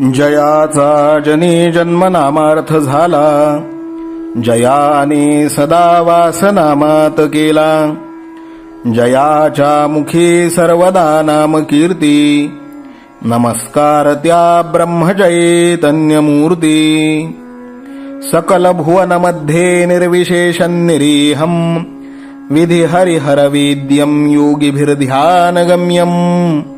जयाचा जनी जन्मनामार्थ झाला. जयाने सदा वासनामात केला. जयाच्या मुखी सर्वदा नाम कीर्ती. नमस्कार त्या ब्रह्मचैतन्यमूर्ती. सकल भुवनमध्ये निर्विशेष निरीहम विधि हरिहरवेद्यं योगिभिर्ध्यानगम्यम्.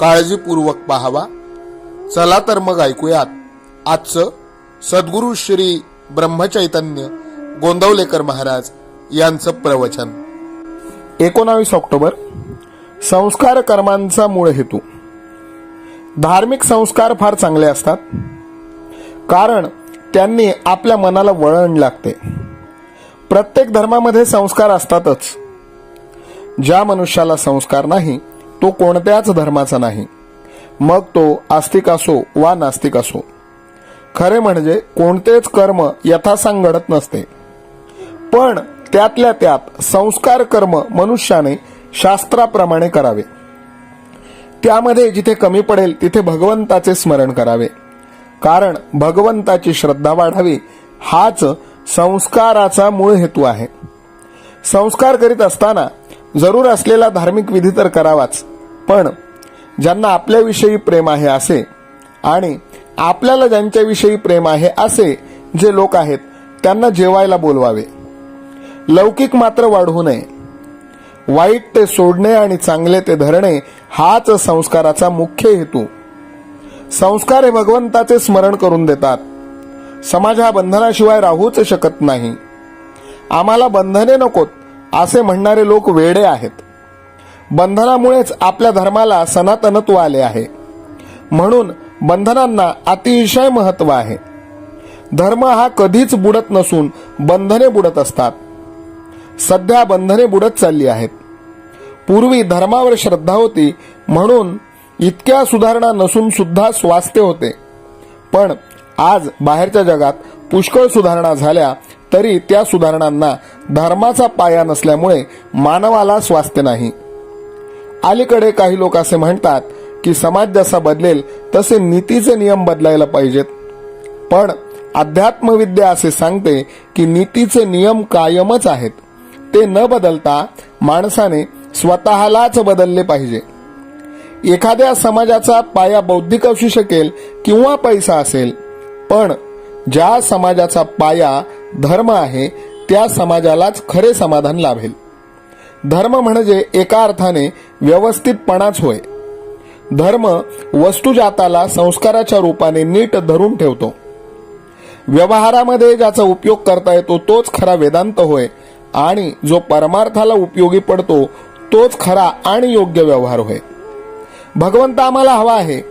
काळजीपूर्वक पाहावा. चला तर मग ऐकूयात. आजचं सद्गुरु श्री ब्रह्मचैतन्य गोंदवलेकर महाराज यांचं प्रवचन. एकोणावीस ऑक्टोबर संस्कार कर्मांचा मूळ हेतू. धार्मिक संस्कार फार चांगले असतात कारण त्यांनी आपल्या मनाला वळण लागते. प्रत्येक धर्मामध्ये संस्कार असतातच. ज्या मनुष्याला संस्कार नाही तो कोणत्याच धर्माचा नाही. मग तो आस्तिक असो वा नास्तिक असो. खरे म्हणजे कोणतेच कर्म यथासांग घडत नसते. पण त्यातल्या त्यात संस्कार कर्म मनुष्याने शास्त्राप्रमाणे करावे. त्यामध्ये जिथे कमी पडेल तिथे भगवंताचे स्मरण करावे. कारण भगवंताची श्रद्धा वाढावी हाच संस्काराचा मूळ हेतू आहे. संस्कार करीत असताना जरूर असलेला धार्मिक विधी तर करावाच. पण ज्यांना आपल्याविषयी प्रेम आहे असे आणि आपल्याला ज्यांच्याविषयी प्रेम आहे असे जे लोक आहेत त्यांना जेवायला बोलवावे. लौकिक मात्र वाढवू नये. वाईट ते सोडणे आणि चांगले ते धरणे हाच संस्काराचा मुख्य हेतू. संस्कार हे भगवंताचे स्मरण करून देतात. समाज हा बंधनाशिवाय राहूच शकत नाही. आम्हाला बंधने नकोत असे म्हणणारे लोक वेडे आहेत. बंधनामुळेच आपल्या धर्माला सनातनत्व आले आहे. म्हणून बंधनांना अतिशय महत्त्व आहे. धर्म हा कधीच बुडत नसून बंधने बुडत असतात. सध्या बंधने बुडत चालली आहेत. पूर्वी धर्मावर श्रद्धा होती म्हणून इतक्या सुधारणा नसून सुद्धा स्वास्थ्य होते. पण आज बाहेरच्या जगात पुष्कळ सुधारणा झाल्या तरी त्या सुधारणांना धर्माचा पाया नसल्यामुळे मानवाला स्वास्थ्य नाही. अलीकडे काही लोक असे म्हणतात की समाज जसा बदलेल तसे नीतीचे नियम बदलायला पाहिजेत. पण अध्यात्मविद्या असे सांगते की नीतीचे नियम कायमच आहेत. ते न बदलता माणसाने स्वतःलाच बदलले पाहिजे. एखाद्या समाजाचा पाया बौद्धिक असू शकेल किंवा पैसा असेल पण ज्या समाजाचा पाया धर्म आहे त्या समाजालाच खरे समाधान लाभेल. धर्म म्हणजे एका अर्थाने व्यवस्थितपणाच होय. धर्म वस्तुजाताला संस्काराच्या रूपाने नीट धरून ठेवतो. व्यवहारामध्ये ज्याचा उपयोग करता येतो तोच खरा वेदांत होय आणि जो परमार्थाला उपयोगी पडतो तोच खरा आणि योग्य व्यवहार होय. भगवंत आम्हाला हवा आहे.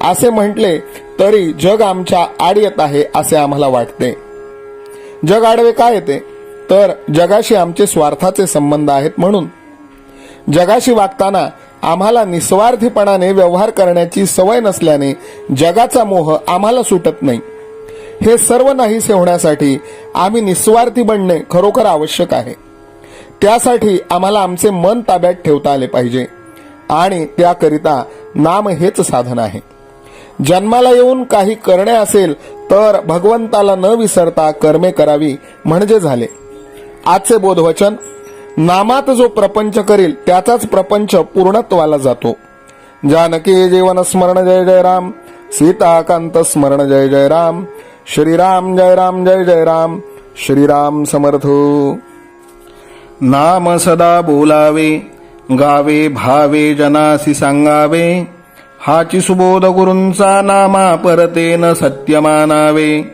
असे म्हटले तरी जग आमच्या आड येत आहे असे आम्हाला वाटते. जग आडवे काय येते? तर जगाशी आमचे स्वार्थाचे संबंध आहेत म्हणून. जगाशी वागताना आम्हाला निस्वार्थीपणाने व्यवहार करण्याची सवय नसल्याने जगाचा मोह आम्हाला सुटत नाही. हे सर्व नाहीसे होण्यासाठी आम्ही निस्वार्थी बनणे खरोखर आवश्यक आहे. त्यासाठी आम्हाला आमचे मन ताब्यात ठेवता आले पाहिजे आणि त्याकरिता नाम हेच साधन आहे. जन्माला येऊन काही करणे असेल तर भगवंताला न विसरता कर्मे करावी म्हणजे झाले. आजचे बोधवचन नामात जो प्रपंच करील त्याचाच प्रपंच पूर्णत्वाला जातो. जानकी जीवन स्मरण जय जय राम सीताकांत स्मरण जय जय राम श्रीराम जय राम जय जय राम श्रीराम समर्थ. नाम सदा बोलावे गावे भावे जनासी सांगावे हाची सुबोध गुरूंचा नामा परतेन सत्यमानावे.